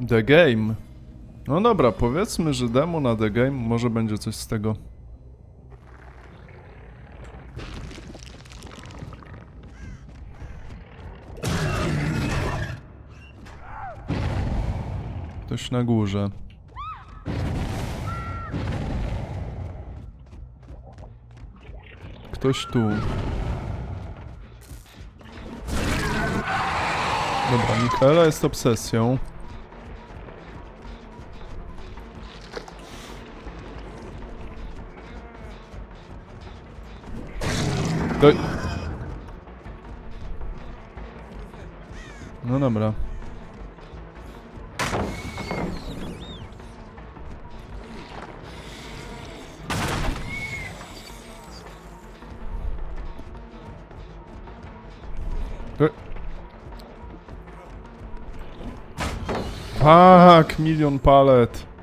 The Game. No dobra, powiedzmy, że demo na The Game, może będzie coś z tego. Ktoś na górze. Ktoś tu. Dobra, Mikaela jest obsesją. Doj. No dobra. Doj. Tak, milion palet.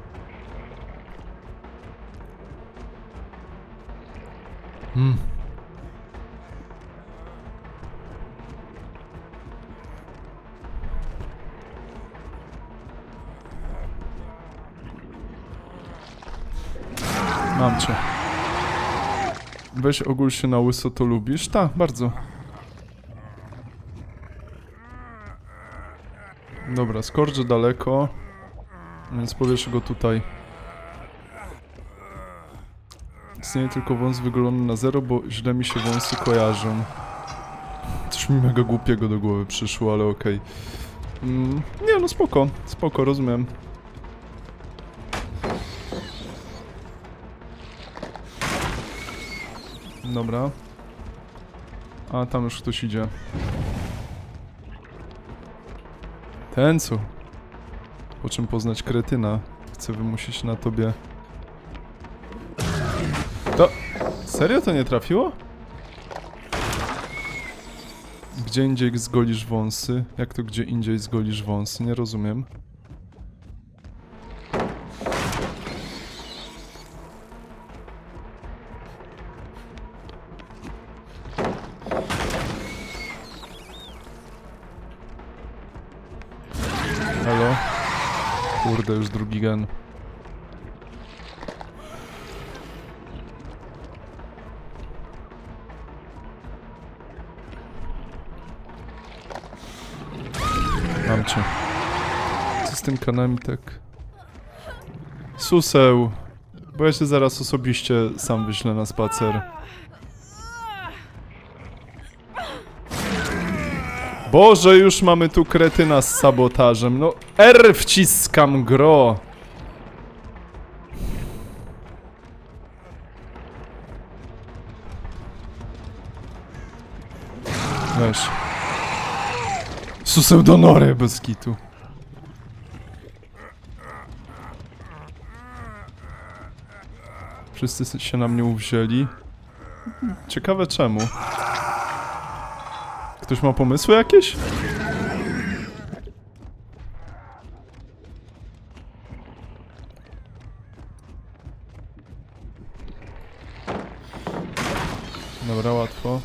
Mam cię. Weź ogól się na łyso, to lubisz? Tak, bardzo. Dobra, skorczy daleko. Więc powiesz go tutaj. Istnieje tylko wąs wygolony na zero, bo źle mi się wąsy kojarzą. Coś mi mega głupiego do głowy przyszło, ale okej. Mm, nie no, spoko, spoko, rozumiem. Dobra. A, tam już ktoś idzie. Ten co? Po czym poznać kretyna? Chcę wymusić na tobie... To... Serio to nie trafiło? Gdzie indziej zgolisz wąsy? Jak to gdzie indziej zgolisz wąsy? Nie rozumiem. Kurde, już drugi gen. Mam cię. Co z tym kanami tak? Suseł! Bo ja się zaraz osobiście sam wyślę na spacer. Boże, już mamy tu kretyna z sabotażem. No, R wciskam gro. Weź. Suseł donory bez kitu. Wszyscy się na mnie uwzięli. Ciekawe czemu. Ktoś ma pomysły jakieś? Dobra, łatwo.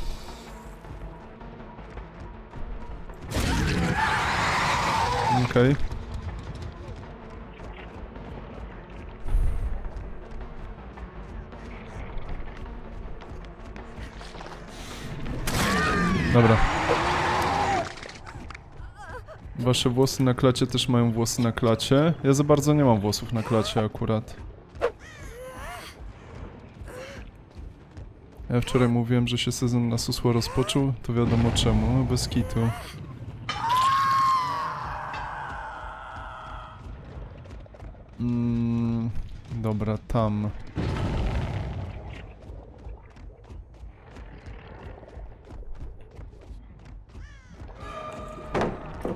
Okej. Dobra. Wasze włosy na klacie też mają włosy na klacie. Ja za bardzo nie mam włosów na klacie akurat. Ja wczoraj mówiłem, że się sezon na susło rozpoczął, to wiadomo czemu, bez kitu. Mm, dobra, tam.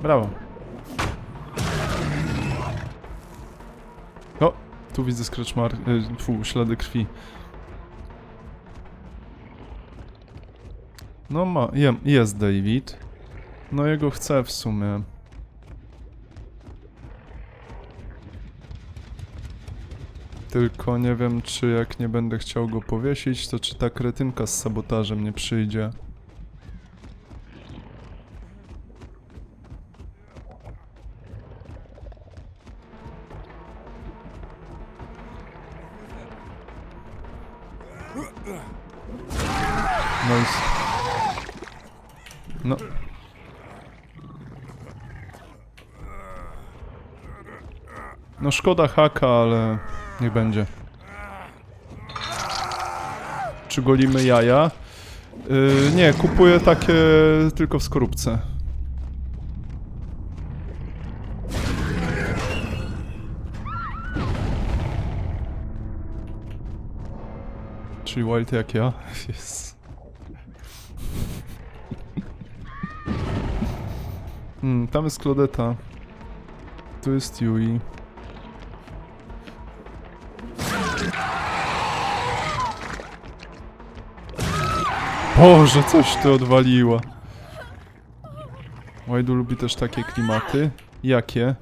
Brawo. O, tu widzę scratch mark, y, fu, ślady krwi. No ma, je, jest David. No jego chcę w sumie. Tylko nie wiem, czy jak nie będę chciał go powiesić, to czy ta kretynka z sabotażem nie przyjdzie. Nice. No. No szkoda haka, ale niech będzie. Czy golimy jaja? Yy, nie, kupuję takie tylko w skorupce. Czyli Wild jak ja? Yes. Hmm, tam jest Claudeta. Tu jest Yui. Boże, coś ty odwaliła. Wajdu lubi też takie klimaty. Jakie?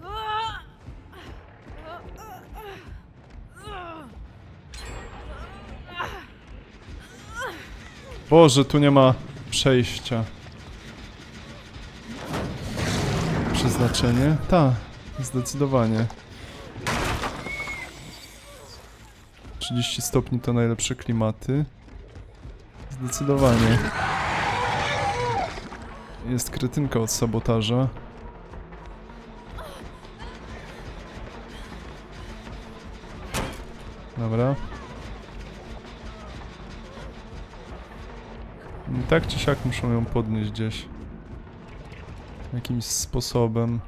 Boże, tu nie ma przejścia. Przeznaczenie? Ta, zdecydowanie. 30 stopni to najlepsze klimaty. Zdecydowanie. Jest kretynka od sabotaża. Dobra. Tak czy siak muszą ją podnieść gdzieś. Jakimś sposobem.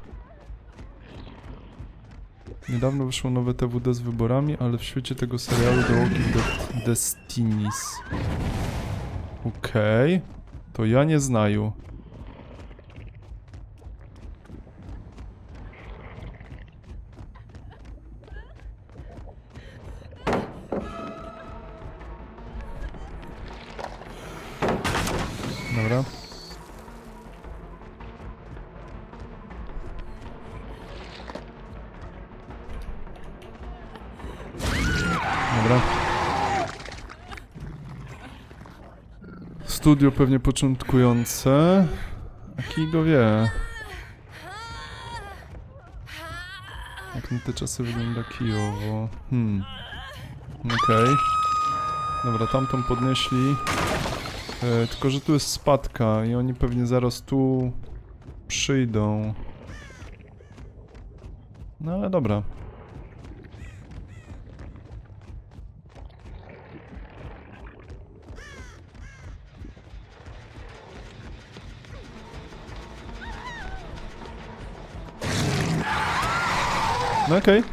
Niedawno wyszło nowe TWD z wyborami, ale w świecie tego serialu The Walking Dead Destinies. Okej. To ja nie znaju. Dobra. Dobra. Studio pewnie początkujące. A kij go wie. Jak na te czasy wygląda kijowo. Hmm. Okej. Dobra, tamtą podnieśli. E, tylko, że tu jest spadka i oni pewnie zaraz tu przyjdą. No ale dobra. No okej.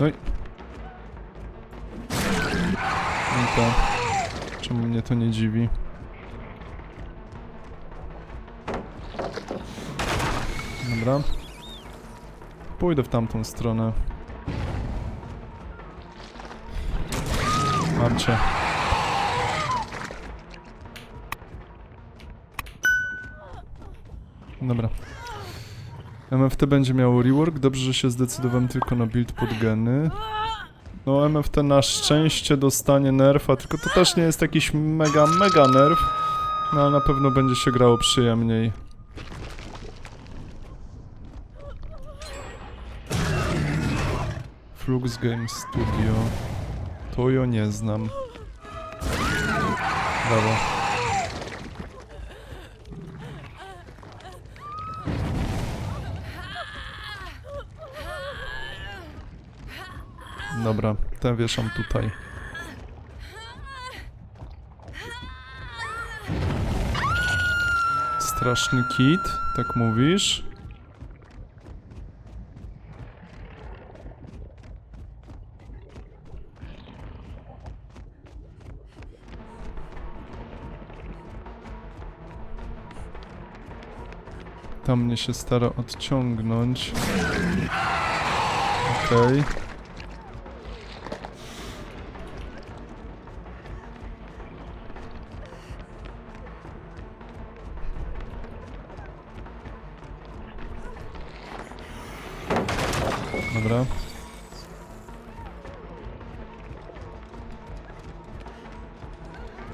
Oj. No to... Czemu mnie to nie dziwi? Dobra. Pójdę w tamtą stronę. Mam cię. Dobra. MFT będzie miał rework. Dobrze, że się zdecydowałem tylko na build pod geny. No, MFT na szczęście dostanie nerfa, tylko to też nie jest jakiś mega, mega nerf. No, ale na pewno będzie się grało przyjemniej. Flux Game Studio. To ja nie znam. Brawo. Dobra, tę wieszam tutaj. Straszny kit, tak mówisz? Tam mnie się stara odciągnąć. Okej. Dobra.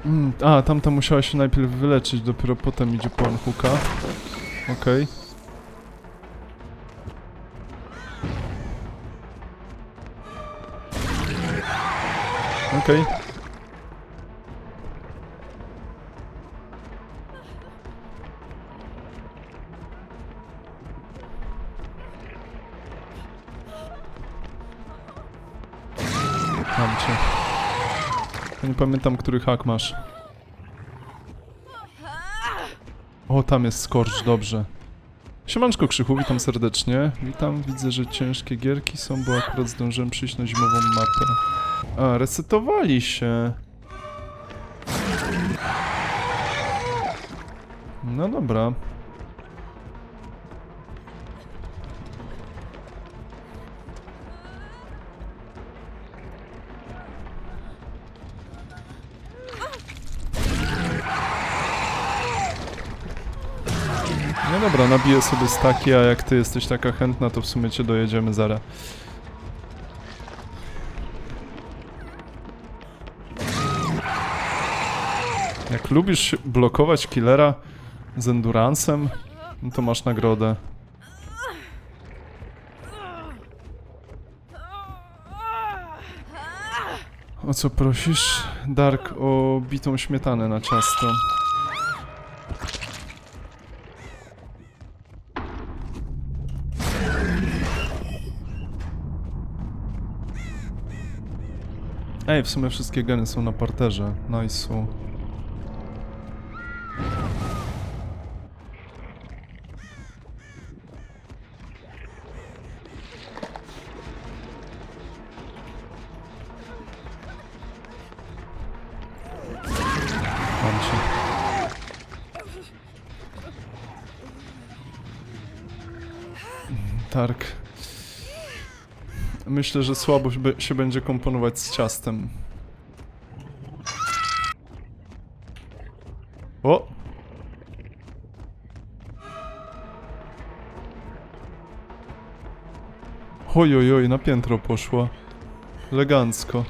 Mm, a, tamta musiała się najpierw wyleczyć, dopiero potem idzie po Anhuka. Okej. Okay. Okay. Pamiętam, który hak masz. O, tam jest skorcz, dobrze. Siemanczko Krzychu, witam serdecznie. Witam, widzę, że ciężkie gierki są, bo akurat zdążyłem przyjść na zimową mapę. A, resetowali się. No dobra. No dobra, nabiję sobie staki, a jak ty jesteś taka chętna, to w sumie cię dojedziemy zara. Jak lubisz blokować killera z endurancem, no to masz nagrodę. O co prosisz? Dark o bitą śmietanę na ciasto. Ej, w sumie wszystkie geny są na parterze. Nice. są. Mam cię. Tark. Myślę, że słabo się będzie komponować z ciastem. O! Oj, oj, oj, na piętro poszła. Elegancko.